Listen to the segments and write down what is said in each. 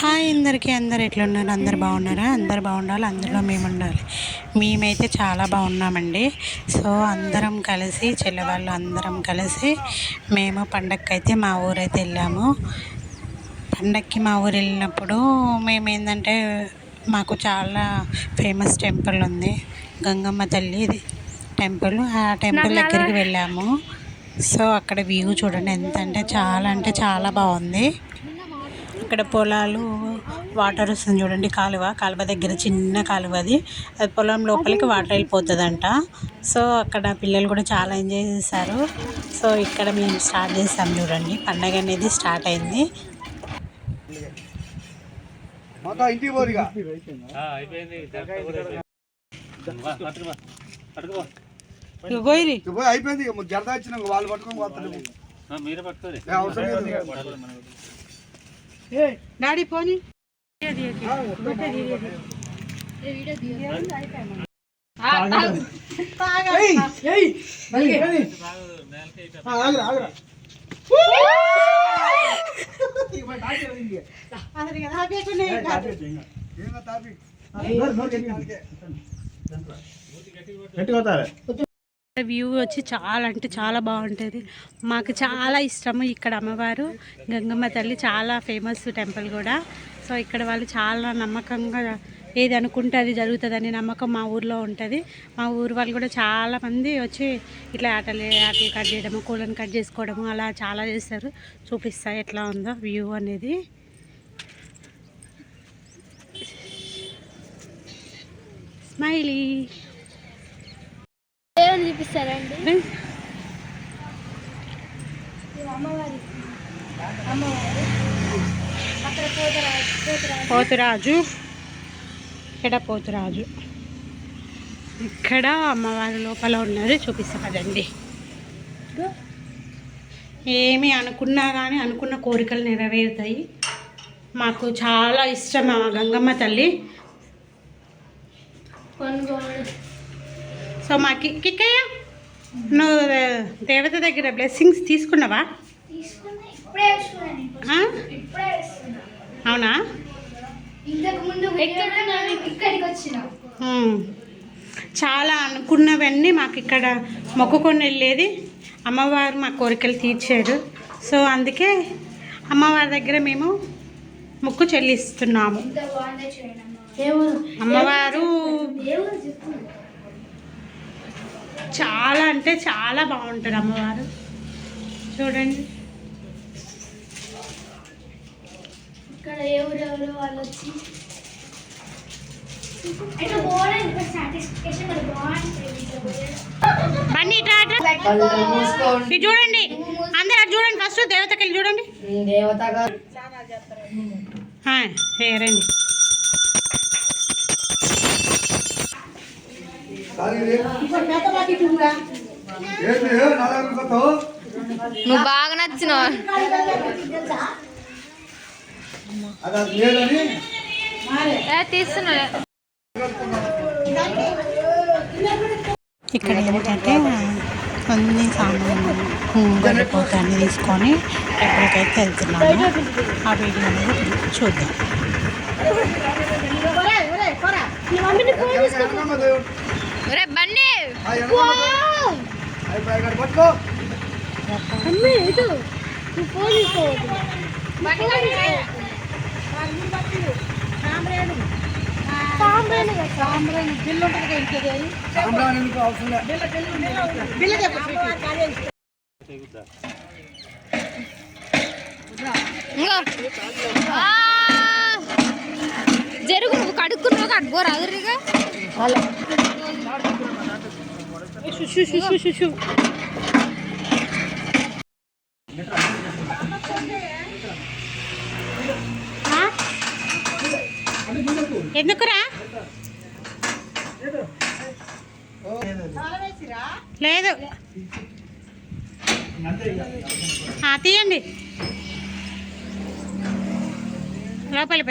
Hi అందరికీ. అందరు ఎట్లున్నారు? అందరు బాగున్నారా? అందరు బాగుండాలి. అందులో మేము ఉండాలి. మేమైతే చాలా బాగున్నామండి. సో అందరం కలిసి చెల్లెవాళ్ళు అందరం కలిసి మేము పండగకైతే మా ఊరైతే వెళ్ళాము. పండక్కి మా ఊరు వెళ్ళినప్పుడు మేము ఏంటంటే మాకు చాలా ఫేమస్ టెంపుల్ ఉంది. గంగమ్మ తల్లి టెంపుల్. ఆ టెంపుల్ దగ్గరికి వెళ్ళాము. సో అక్కడ వ్యూ చూడండి. ఎంత అంటే చాలా అంటే చాలా బాగుంది. ఇక్కడ పొలాలు వాటర్ వస్తుంది చూడండి కాలువ. కాలువ దగ్గర చిన్న కాలువ అది. అది పొలం లోపలికి వాటర్ వెళ్ళిపోతుందంట. సో అక్కడ పిల్లలు కూడా చాలా ఎంజాయ్ చేశారు. సో ఇక్కడ మేము స్టార్ట్ చేసాం చూడండి. పండగ అనేది స్టార్ట్ అయింది. అయిపోయింది. జరద వచ్చినాక వాళ్ళు పట్టుకొని పోతారు. మీరే పట్టుకోరు డాడీ పోనీ. ఏంగా తాపి. వ్యూ వచ్చి చాలా అంటే చాలా బాగుంటుంది. మాకు చాలా ఇష్టము ఇక్కడ అమ్మవారు. గంగమ్మ తల్లి చాలా ఫేమస్ టెంపుల్ కూడా. సో ఇక్కడ వాళ్ళు చాలా నమ్మకంగా ఏది అనుకుంటే అది జరుగుతుందని నమ్మకం మా ఊర్లో ఉంటుంది. మా ఊరు వాళ్ళు కూడా చాలా మంది వచ్చి ఇట్లా ఆటలు ఆటలు కట్ చేయడము కూలను కట్ చేసుకోవడము అలా చాలా చేస్తారు. చూపిస్తా ఎట్లా ఉందో వ్యూ అనేది. స్మైలీ చూపిస్తారండి అమ్మవారి అమ్మవారు. అక్కడ పోతరాజు ఇక్కడ పోతురాజు. ఇక్కడ అమ్మవారి లోపల ఉన్నది చూపిస్తా కదండి ఏమి అనుకున్నా కానీ అనుకున్న కోరికలు నెరవేరుతాయి. మాకు చాలా ఇష్టం ఆ గంగమ్మ తల్లి. సో మా కి కిక్కయ్య నువ్వు దేవత దగ్గర బ్లెస్సింగ్స్ తీసుకున్నావా? అవునా. చాలా అనుకున్నవన్నీ మాకు ఇక్కడ మొక్కుకొని వెళ్ళేది. అమ్మవారు మా కోరికలు తీర్చారు. సో అందుకే అమ్మవారి దగ్గర మేము మొక్కు చెల్లిస్తున్నాము. అమ్మవారు చాలా అంటే చాలా బాగుంటుంది అమ్మవారు. చూడండి. ఇక్కడ ఎవరెవరు వాళ్ళు వచ్చి చూడండి. అందరు అటు చూడండి ఫస్ట్ దేవతకి వెళ్ళి చూడండి. ఏ, రండి. నువ్వు బాగా నచ్చినావు. తీస్తున్నా. ఇక్కడ ఏంటంటే అన్ని సామాన్లు గడిపోతే అన్ని తీసుకొని ఎక్కడికైతే వెళ్తున్నాము ఆ వీడియో అనేది చూద్దాం. ఒరే బండి అమ్మే ఇటు. నువ్వు ఫోన్ తీసుకోవద్దు. సాంబ్రాణి కదా సాంబ్రాణి బిల్లు ఉంటుంది కదా ఇంటికి సాంబ్రాణి ఎందుకు అవసరం లేదు ఇంకో ఆ! జరుగు నువ్వు కడుక్కున్నావు కట్టుకోరు అదురుగా? ఎందుకురా? లేదు. తీయండి. లోపలి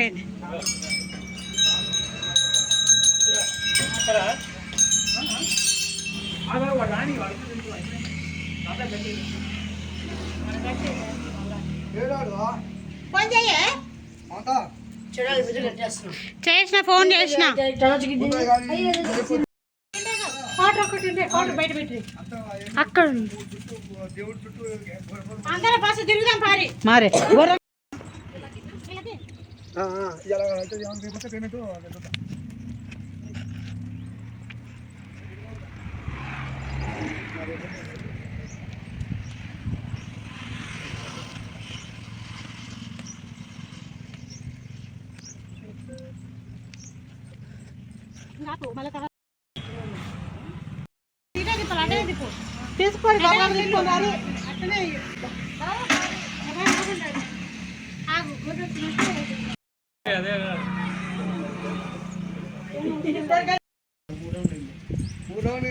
చేసిన ఫోన్ చేసిన. బయట పెట్టి. అక్కడ ఉంది. దేవుడి చుట్టూ అందరం బస్సు తిరుగుదాం పారి. మారే. ఇలా తీసుకోండి బంగారం తీసుకున్నారు ఊరోని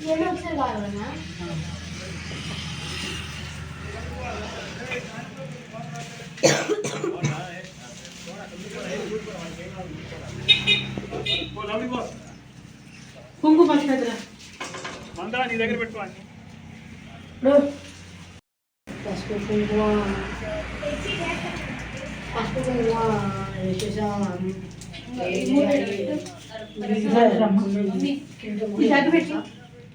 మమ్మీ ఎన్నో ఒకసారి కావాలన్నా కుంకుమ పసుపు పసుపు కుంకుమ పసుపు కుంకుమ వేసేసాం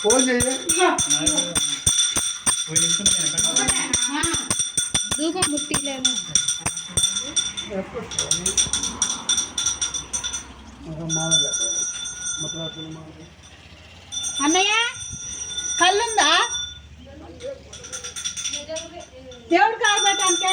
ఫోన్ చేయి ధూపం ముట్టిలేదు ఒక మాల పెట్టాలి. మొత్తం మాల అన్నయ్య కళ్ళుందా దేవుడు కాబట్టంటే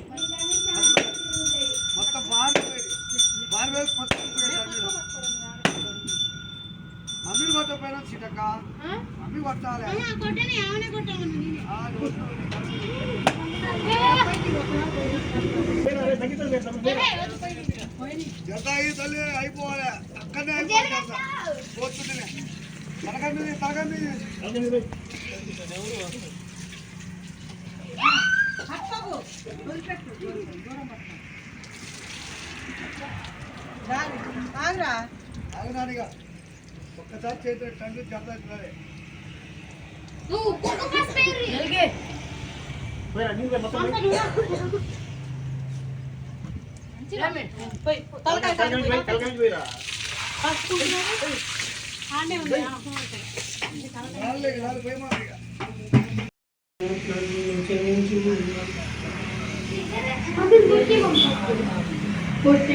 జత అయ్యి తల్లి అయిపోవాలి అక్కడనే అయిపోవాలి జత. పోతుందిలే. తలకాయ మీద తలకాయ మీద పట్టుకోకు. వదిలిపెట్టు. దూరం పట్టుకో. రాదు. ఆగురా. ఆగనాడిగా ఒక్కసారి చేతి తండ్రి జత కొట్టి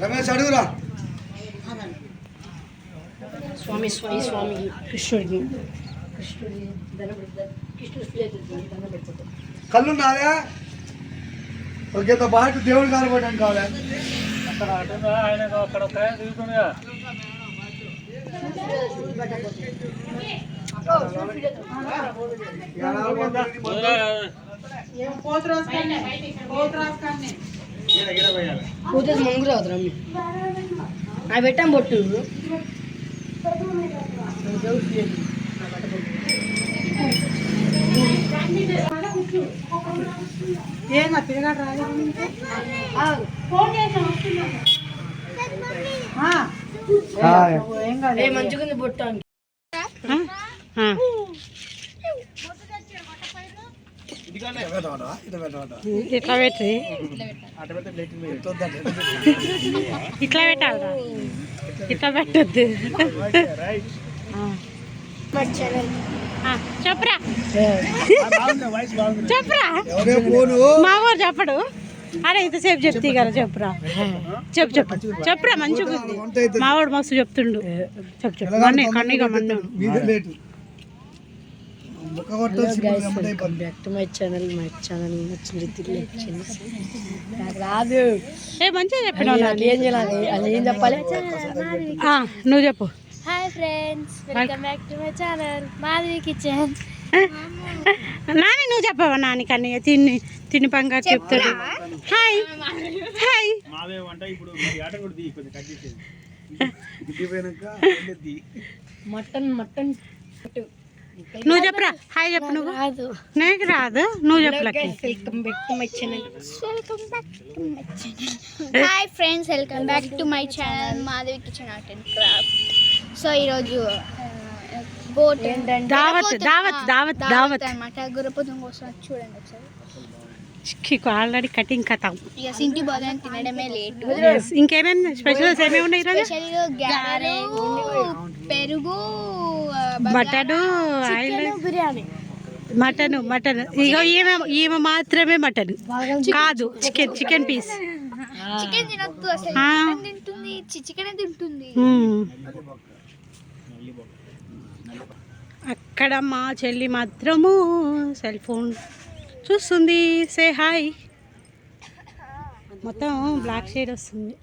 రమేష్ అడుగురా స్వామి స్వామి స్వామి కృష్ణుడికి కృష్ణుడికి దండం పెడతారు కృష్ణుడు ప్లేట్ దండం పెడతారు కళ్ళు నాదే ఒకేతో బాటు దేవుడు కనబడడం కావాలి పూజ మంగు రాదు రమ్మి అవి పెట్టాం బొట్టు ఏ మంచిగా బొట్టు అని ఆ. ఇట్లా పెట్టి. ఇట్లా పెట్టాలి ఇట్లా పెట్టద్దు. చెప్పురా. చెప్పురా. మా వాడు చెప్పడు. అరే ఇంతసేపు చెప్తే కదా చెప్పురా. చెప్పు చెప్పు. చెప్పురా మంచిగా ఉంది. మా వాడు మస్తు చెప్తుండు. చెప్పు చెప్పు. మన్నే కన్నీగా మన్ను. మై ఛానల్ మై ఛానల్ నచ్చింది. తిరిగి నాకు రాదు. ఏ మంచిగా చెప్పినావు అది ఏం చేయాలి అది ఏం చెప్పాలి? నువ్వు చెప్పు. Hi friends welcome back to my channel Madhavi kitchen. Nani నువ్వు చెప్పవా నాని కన్నయ్య? తిని తిని పంగా చెప్తాడు. Hi hi. Mutton mutton. నువ్వు చెప్పురా? హాయ్ చెప్పు నువ్వు. రాదు. నీకు రాదు? నువ్వు చెప్పు Lucky. Welcome back to my channel welcome back to my channel hi friends welcome back to my channel Madhavi kitchen art and craft. So ఈరోజు బోట్ దావత్ దావత్ దావత్ దావత్ అనమాట గురపదం కోసం చూడండి ఒకసారి. ఆల్రెడీ కటింగ్ కథం. ఇక సింటి తినడమే లేట్ ఇంకేమేమి స్పెషల్స్ ఏమేమి ఉన్నాయి ఈరోజు? పెరుగు మటన్ బిర్యానీ. Mutton mutton. ఇగో ఈమె ఈమె మాత్రమే మటన్. కాదు చికెన్ చికెన్ పీస్. చికెన్ తినొద్దు అసలు. చికెన్ తింటుంది చికెన్ తింటుంది. అక్కడ మా చెల్లి మాత్రము సెల్ ఫోన్ చూస్తుంది. సే హాయ్ మొత్తం బ్లాక్ షేడ్ వస్తుంది.